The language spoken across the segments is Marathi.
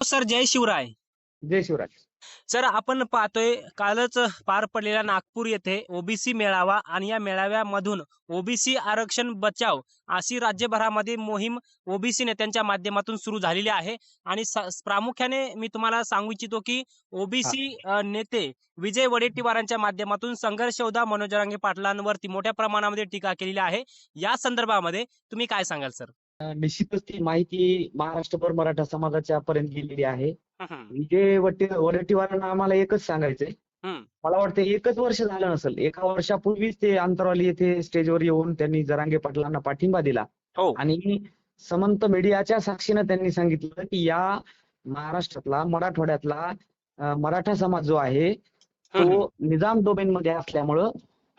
सर. जय शिवराय. जय शिवराज सर आपण पाहतोय कालच पार पडलेला नागपूर येथे ओबीसी मेळावा आणि या मेळाव्यामधून ओबीसी आरक्षण बचाव अशी राज्यभरामध्ये मोहीम ओबीसी नेत्यांच्या माध्यमातून सुरू झालेली आहे. आणि प्रामुख्याने मी तुम्हाला सांगू इच्छितो की ओबीसी नेते विजय वडेट्टीवारांच्या माध्यमातून संघर्ष योद्धा मनोज जरांगे पाटलांवरती मोठ्या प्रमाणामध्ये टीका केलेली आहे. या संदर्भामध्ये तुम्ही काय सांगाल सर? निश्चितच ती माहिती महाराष्ट्रभर मराठा समाजाच्या पर्यंत गेलेली आहे विजय वडेट्टीवारांना आम्हाला एकच सांगायचंय. मला वाटतं एकच वर्ष झालं नसेल एका वर्षापूर्वीच ते अंतरवाली येथे स्टेजवर येऊन त्यांनी जरांगे पाटलांना पाठिंबा दिला हो आणि समंत मीडियाच्या साक्षीनं त्यांनी सांगितलं की या महाराष्ट्रातला मराठवाड्यातला मराठा समाज जो आहे तो निजाम डोमेन मध्ये असल्यामुळं.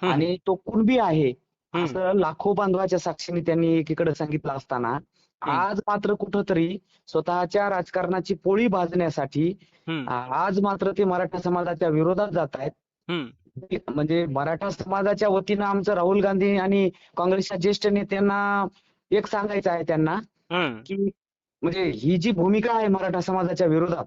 आणि तो कुणबी आहे. असं लाखो बांधवाच्या साक्षीने त्यांनी एकीकडे सांगितलं असताना आज मात्र कुठंतरी स्वतःच्या राजकारणाची पोळी भाजण्यासाठी. आज मात्र ते मराठा समाजाच्या विरोधात जात आहेत. म्हणजे मराठा समाजाच्या वतीनं आमचं राहुल गांधी आणि काँग्रेसच्या ज्येष्ठ नेत्यांना एक सांगायचं आहे त्यांना. की म्हणजे ही जी भूमिका आहे मराठा समाजाच्या विरोधात.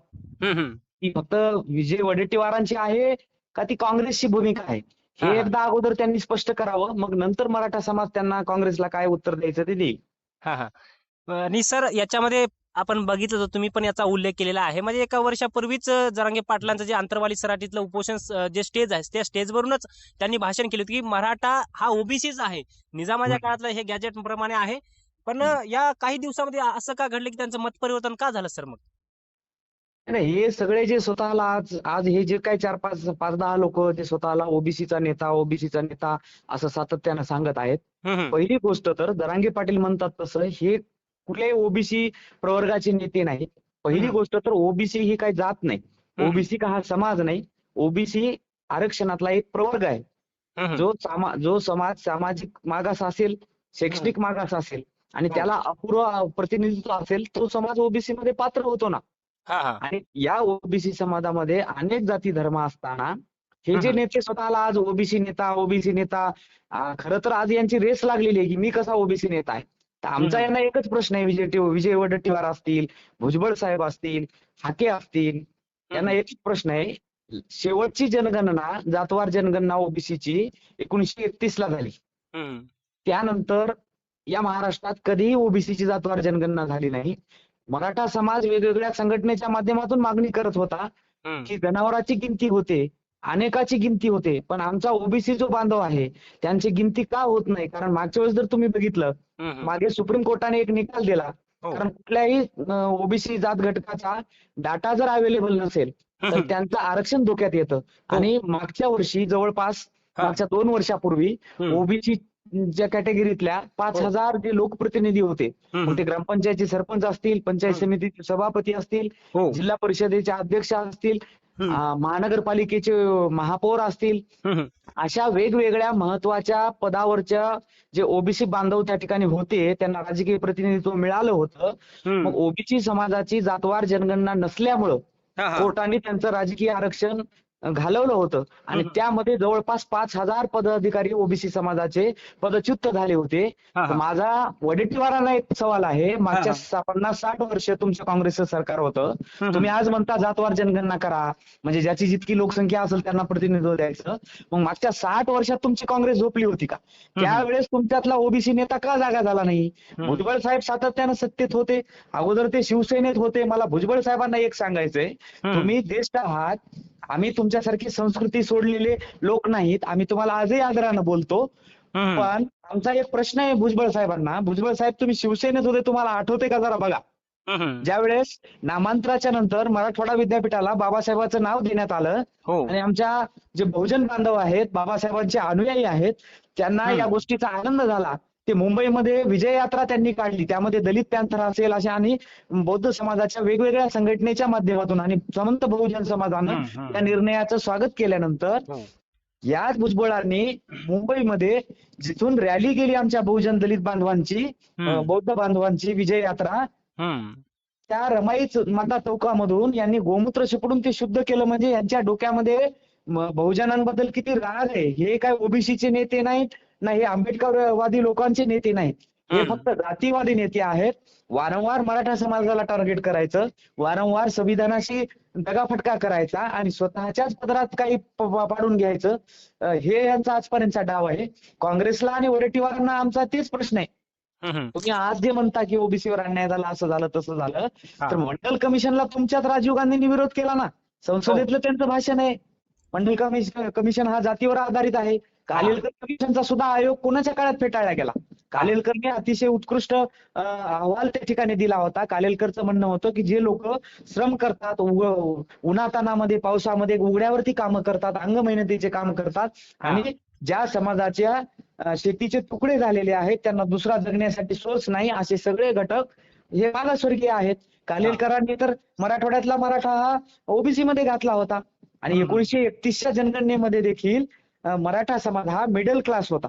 ती फक्त विजय वडेट्टीवारांची आहे का ती काँग्रेसची भूमिका आहे हा. एकदा अगोदर त्यांनी स्पष्ट करावं मग नंतर मराठा समाज त्यांना काँग्रेसला काय उत्तर द्यायचं ते देईल. हा हा. आणि सर याच्यामध्ये आपण बघितलं तर तुम्ही पण याचा उल्लेख केलेला आहे. म्हणजे एका वर्षापूर्वीच जरांगे पाटलांचं जे आंतरवाली सराटीतलं उपोषण जे स्टेज आहे त्या स्टेजवरूनच त्यांनी भाषण केलं होतं की मराठा हा ओबीसीच आहे. निजामाच्या. काळातलं हे गॅजेट प्रमाणे आहे. पण या काही दिवसामध्ये असं का घडलं की त्यांचं मत परिवर्तन का झालं सर मग? नाही हे सगळे जे स्वतःला आज आज हे जे काही चार पाच पाच दहा लोक जे स्वतःला ओबीसीचा नेता ओबीसीचा नेता असं सातत्यानं सांगत आहेत. पहिली गोष्ट तर दरांगे पाटील म्हणतात तसं हे कुठल्याही ओबीसी प्रवर्गाचे नेते नाहीत पहिली. गोष्ट तर ओबीसी ही काही जात नाही. ओबीसी का हा समाज नाही ओबीसी आरक्षणातला एक प्रवर्ग आहे. जो सामा जो समाज सामाजिक मागास असेल शैक्षणिक मागास असेल आणि. त्याला अपूर्व प्रतिनिधित्व असेल तो समाज ओबीसी मध्ये पात्र होतो ना आणि या ओबीसी समाजामध्ये अनेक जाती धर्म असताना हे जे. नेते स्वतःला आज ओबीसी नेता ओबीसी नेता खरं तर आज यांची रेस लागलेली आहे की मी कसा ओबीसी नेता आहे तर आमचा. यांना एकच प्रश्न आहे विजय विजय वडेट्टीवार असतील भुजबळ साहेब असतील हाके असतील यांना एकच प्रश्न आहे शेवटची जनगणना जातवार जनगणना ओबीसीची एकोणीसशे एकतीस ला झाली. त्यानंतर या महाराष्ट्रात कधीही ओबीसीची जातवार जनगणना झाली नाही मराठा समाज वेगवेगळ्या संघटनेच्या माध्यमातून मागणी करत होता. की जनावराची गिनती होते अनेकाची गिनती होते पण आमचा ओबीसी जो बांधव आहे त्यांची गिनती का होत नाही कारण मागच्या वेळेस जर तुम्ही बघितलं. मागे सुप्रीम कोर्टाने एक निकाल दिला हो. कारण कुठल्याही ओबीसी जात घटकाचा डाटा जर अवेलेबल नसेल तर. त्यांचं आरक्षण धोक्यात येतं आणि मागच्या वर्षी जवळपास हा. मागच्या दोन वर्षापूर्वी. ओबीसी च्या कॅटेगरीतल्या पाच हो. हजार जे लोकप्रतिनिधी होते. मग ते ग्रामपंचायतचे सरपंच असतील पंचायत. समितीचे सभापती असतील हो. जिल्हा परिषदेचे अध्यक्ष असतील महानगरपालिकेचे महापौर असतील. अशा वेगवेगळ्या महत्त्वाच्या पदावरच्या जे ओबीसी बांधव त्या ठिकाणी होते त्यांना राजकीय प्रतिनिधित्व मिळालं होतं. मग ओबीसी समाजाची जातवार जनगणना नसल्यामुळं. कोर्टाने त्यांचं राजकीय आरक्षण घालवलं होतं. आणि. त्यामध्ये जवळपास पाच हजार पदाधिकारी ओबीसी समाजाचे पदच्युत झाले होते. माझा वडेट्टीवारांना एक सवाल आहे. मागच्या पन्नास साठ वर्ष तुमचं काँग्रेसचं सरकार होतं. तुम्ही आज म्हणता जातवार जनगणना करा. म्हणजे ज्याची जितकी लोकसंख्या असेल त्यांना प्रतिनिधित्व द्यायचं. मग मागच्या साठ वर्षात तुमची काँग्रेस झोपली होती का? त्यावेळेस तुमच्यातला ओबीसी नेता का जागा झाला नाही. भुजबळ साहेब सातत्यानं सत्तेत होते. अगोदर ते शिवसेनेत होते. मला भुजबळ साहेबांना एक सांगायचंय. तुम्ही ज्येष्ठ आहात. आम्ही तुमच्यासारखी संस्कृती सोडलेले लोक नाहीत आम्ही तुम्हाला आजही आदरानं बोलतो. पण आमचा एक प्रश्न आहे भुजबळ साहेबांना भुजबळ साहेब तुम्ही शिवसेनेत होते तुम्हाला आठवते का जरा बघा. ज्यावेळेस नामांतराच्या नंतर मराठवाडा विद्यापीठाला बाबासाहेबांचं नाव देण्यात आलं हो आणि आमच्या जे बहुजन बांधव आहेत बाबासाहेबांचे अनुयायी आहेत त्यांना. या गोष्टीचा आनंद झाला ते मुंबईमध्ये विजय यात्रा त्यांनी काढली त्यामध्ये दलित पॅंथर असेल अशा आणि बौद्ध समाजाच्या वेगवेगळ्या संघटनेच्या माध्यमातून आणि समंत बहुजन समाजानं हम्म, हम्म. या निर्णयाचं स्वागत केल्यानंतर हो. याच भुजबळांनी मुंबईमध्ये जिथून रॅली गेली आमच्या बहुजन दलित बांधवांची बौद्ध बांधवांची विजय यात्रा. त्या रमाईच माता चौकामधून यांनी गोमूत्र शिपडून ते शुद्ध केलं म्हणजे यांच्या डोक्यामध्ये बहुजनांबद्दल किती राग आहे हे काय ओबीसीचे नेते नाहीत ना हे आंबेडकरवादी लोकांचे नेते नाहीत हे. फक्त जातीवादी नेते आहेत. वारंवार मराठा समाजाला टार्गेट करायचं. वारंवार संविधानाशी दगाफटका करायचा आणि स्वतःच्याच पदरात काही पाडून घ्यायचं. हे यांचा आजपर्यंतचा डाव आहे. काँग्रेसला आणि वडेट्टीवारांना आमचा तेच प्रश्न आहे. तुम्ही आज जे म्हणता की ओबीसीवर अन्याय झाला असं झालं तसं झालं हा. तर मंडल कमिशनला तुमच्यात राजीव गांधींनी विरोध केला ना? संसदेतलं त्यांचं भाषण आहे. मंडल कमिशन कमिशन हा जातीवर आधारित आहे. कालेलकर कमिशनचा सुद्धा आयोग कोणाच्या काळात फेटाळला गेला? कालेलकरने अतिशय उत्कृष्ट अहवाल त्या ठिकाणी दिला होता. कालेलकरचं म्हणणं होतं की जे लोक श्रम करतात उग- उन्हातानामध्ये पावसामध्ये उघड्यावरती कामं करतात अंग मेहनतीचे काम करतात आणि ज्या समाजाच्या शेतीचे तुकडे झालेले आहेत त्यांना दुसरा जगण्यासाठी सोर्स नाही असे सगळे घटक हे मागासवर्गीय आहेत. कालेलकरांनी तर मराठवाड्यातला मराठा हा ओबीसी मध्ये घातला होता. आणि. एकोणीशे एकतीसच्या जनगणनेमध्ये देखील मराठा समाज हा मिडल क्लास होता.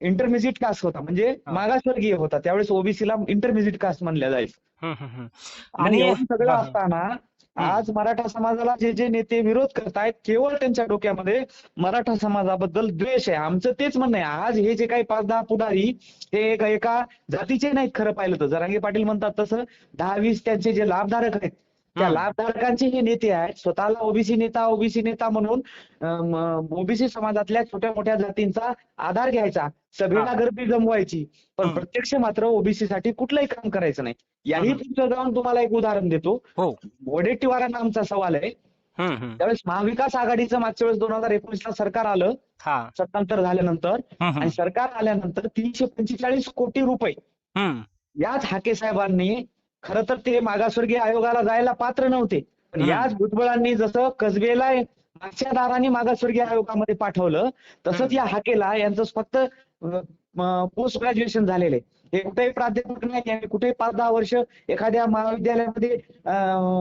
इंटरमिजिएट कास्ट होता म्हणजे. मागासवर्गीय होता त्यावेळेस ओबीसीला इंटरमिजिएट कास्ट म्हणल्या जायचं. आणि सगळं. असताना आज मराठा समाजाला जे जे नेते विरोध करतायत केवळ त्यांच्या डोक्यामध्ये मराठा समाजाबद्दल द्वेष आहे आमचं तेच म्हणणं आहे आज हे जे काही पाच दहा पुढारी हे एका एका जातीचे नाहीत खरं पाहिलं तर जरांगे पाटील म्हणतात तसं दहा वीस त्यांचे जे लाभधारक आहेत त्या. लाभधारकांचे हे नेते आहेत स्वतःला ओबीसी नेता ओबीसी नेता म्हणून ओबीसी समाजातल्या छोट्या मोठ्या जातींचा आधार घ्यायचा सभेला हा. गर्दी जमवायची पण. प्रत्यक्ष मात्र ओबीसी साठी कुठलंही काम करायचं नाही याही. तुमचं जाऊन तुम्हाला एक उदाहरण देतो हो वडेट्टीवारांना आमचा सवाल आहे. त्यावेळेस महाविकास आघाडीचं मागच्या वेळेस दोन हजार एकोणीसला सरकार आलं हा सत्तांतर झाल्यानंतर. आणि सरकार आल्यानंतर तीनशे पंचेचाळीस कोटी रुपये. याच हाके साहेबांनी खरं तर ते मागासवर्गीय आयोगाला जायला पात्र नव्हते पण. याच भुजबळांनी जसं कसबेला मागच्या दाराने मागासवर्गीय आयोगामध्ये पाठवलं तसंच. या हाकेला यांचं फक्त पोस्ट ग्रॅज्युएशन झालेलं आहे हे कुठेही प्राध्यापक नाही यांनी कुठेही पाच दहा वर्ष एखाद्या महाविद्यालयामध्ये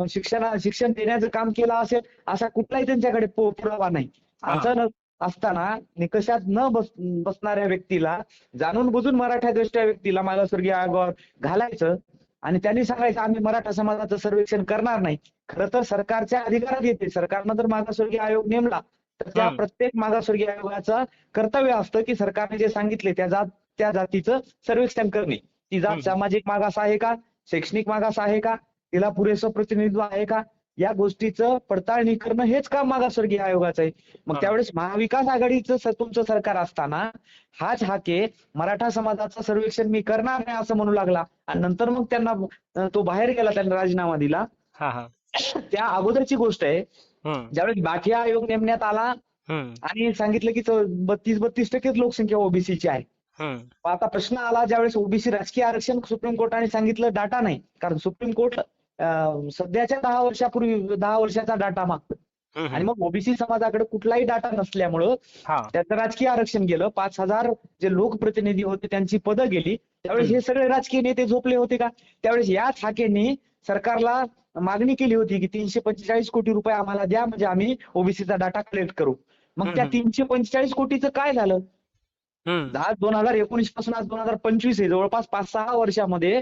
शिक्षण शिक्षण देण्याचं काम केलं असेल असा कुठलाही त्यांच्याकडे पुरावा नाही. असं असताना निकषात न बस बसणाऱ्या व्यक्तीला जाणून बुजून मराठा दृष्ट्या व्यक्तीला मागासवर्गीय आयोगावर घालायचं आणि त्यांनी सांगायचं आम्ही मराठा समाजाचं सर्वेक्षण करणार नाही. खरं तर सरकारच्या अधिकारात येते. सरकारनं जर मागासवर्गीय आयोग नेमला तर त्या. प्रत्येक मागासवर्गीय आयोगाचं कर्तव्य असतं की सरकारने जे सांगितले त्या जात त्या जातीचं सर्वेक्षण करणे. ती जात. सामाजिक मागास आहे का? शैक्षणिक मागास आहे का? तिला पुरेसं प्रतिनिधित्व आहे का? या गोष्टीचं पडताळणी करणं हेच काम मागासवर्गीय आयोगाचं आहे. मग. त्यावेळेस महाविकास आघाडीचं तुमचं सरकार असताना हाच हाके मराठा समाजाचं सर्वेक्षण मी करणार नाही असं म्हणू लागला. आणि नंतर मग त्यांना तो बाहेर गेला त्यांनी राजीनामा दिला. हा हा. त्या अगोदरची गोष्ट आहे. ज्यावेळेस बाठिया आयोग नेमण्यात आला आणि सांगितलं की बत्तीस बत्तीस टक्केच लोकसंख्या ओबीसीची आहे. आता प्रश्न आला ज्यावेळेस ओबीसी राजकीय आरक्षण सुप्रीम कोर्टाने सांगितलं डाटा नाही. कारण सुप्रीम कोर्ट सध्याच्या दहा वर्षापूर्वी दहा वर्षाचा डाटा मागतं आणि मग ओबीसी समाजाकडे कुठलाही डाटा नसल्यामुळं हा. त्याचं राजकीय आरक्षण गेलं. पाच हजार जे लोकप्रतिनिधी होते त्यांची पदं गेली. त्यावेळेस. हे सगळे राजकीय नेते झोपले होते का? त्यावेळेस याच हाकेने सरकारला मागणी केली होती की तीनशे पंचेचाळीस कोटी रुपये आम्हाला द्या म्हणजे आम्ही ओबीसीचा डाटा कलेक्ट करू. मग त्या. तीनशे पंचेचाळीस कोटीचं काय झालं? आज दोन हजार एकोणीसपासून आज दोन हजार पंचवीस आहे. जवळपास पाच सहा वर्षामध्ये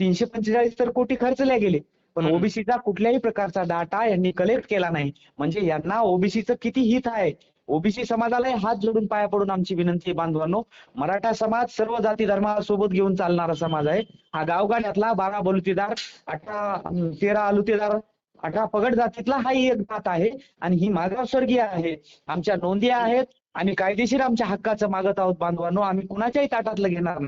तीनशे पंचेचाळीस तर कोटी खर्चले गेले. पण. ओबीसीचा कुठल्याही प्रकारचा डाटा यांनी कलेक्ट केला नाही. म्हणजे यांना ओबीसीचं किती हित आहे? ओबीसी समाजाला हात जोडून पाया पडून आमची विनंती आहे बांधवांनो. मराठा समाज सर्व जाती धर्मासोबत घेऊन चालणारा समाज आहे. हा गावगाड्यातला बारा बलुतेदार अठरा तेरा अलुतेदार अठरा पगड जातीतला हाही एक जात आहे. आणि ही मागासवर्गीय आहे. आमच्या नोंदी आहेत आम्ही कायदेशीर आमच्या हक्काचं मागत आहोत बांधवांनो. आम्ही कुणाच्याही ताटातलं घेणार नाही.